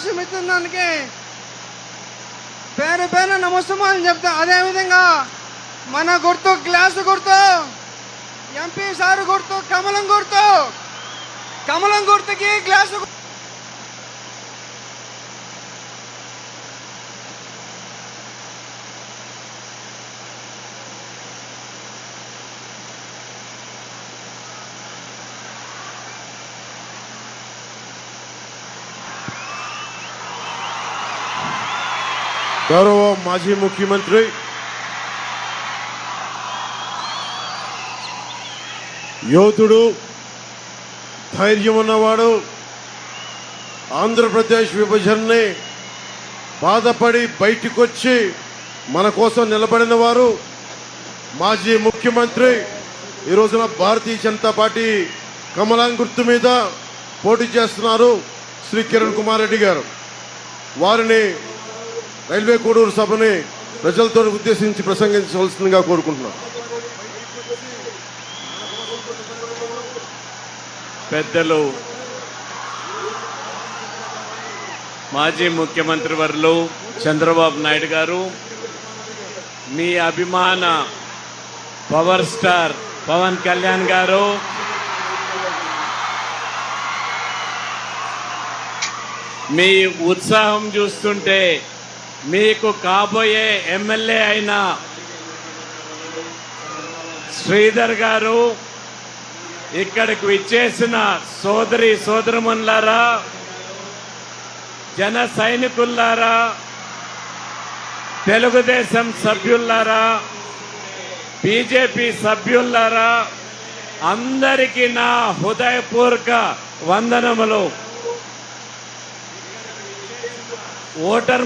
అవకాశం ఇచ్చిన దానికి పేరు పేరు నమస్తమాన్ని చెప్తా. అదేవిధంగా మన గుర్తు గ్లాసు గుర్తు ఎంపీ సారు గుర్తు కమలం గుర్తు. కమలం గుర్తుకి గ్లాసు గౌరవ మాజీ ముఖ్యమంత్రి. యోధుడు ధైర్యం ఉన్నవాడు. ఆంధ్రప్రదేశ్ విభజనని బాధపడి బయటికొచ్చి మన కోసం నిలబడిన వారు మాజీ ముఖ్యమంత్రి. ఈ రోజున భారతీయ జనతా పార్టీ కమలాం గుర్తు మీద పోటీ చేస్తున్నారు శ్రీ కిరణ్ కుమార్ రెడ్డి గారు. వారిని రైల్వే కోడూరు సభని ప్రజలతో ఉద్దేశించి ప్రసంగించవలసిందిగా కోరుకుంటున్నాను. పెద్దలు మాజీ ముఖ్యమంత్రి వర్లు చంద్రబాబు నాయుడు గారు మీ అభిమాన పవర్ స్టార్ పవన్ కళ్యాణ్ గారు మీ ఉత్సాహం చూస్తుంటే మీకు కాబోయే ఎమ్మెల్యే అయిన శ్రీధర్ గారు ఇక్కడికి విచ్చేసిన సోదరి సోదరమన్లారా జన సైనికుల్లారా తెలుగుదేశం సభ్యుల్లారా బీజేపీ సభ్యుల్లారా అందరికీ నా హృదయపూర్వక వందనములు. ఓటర్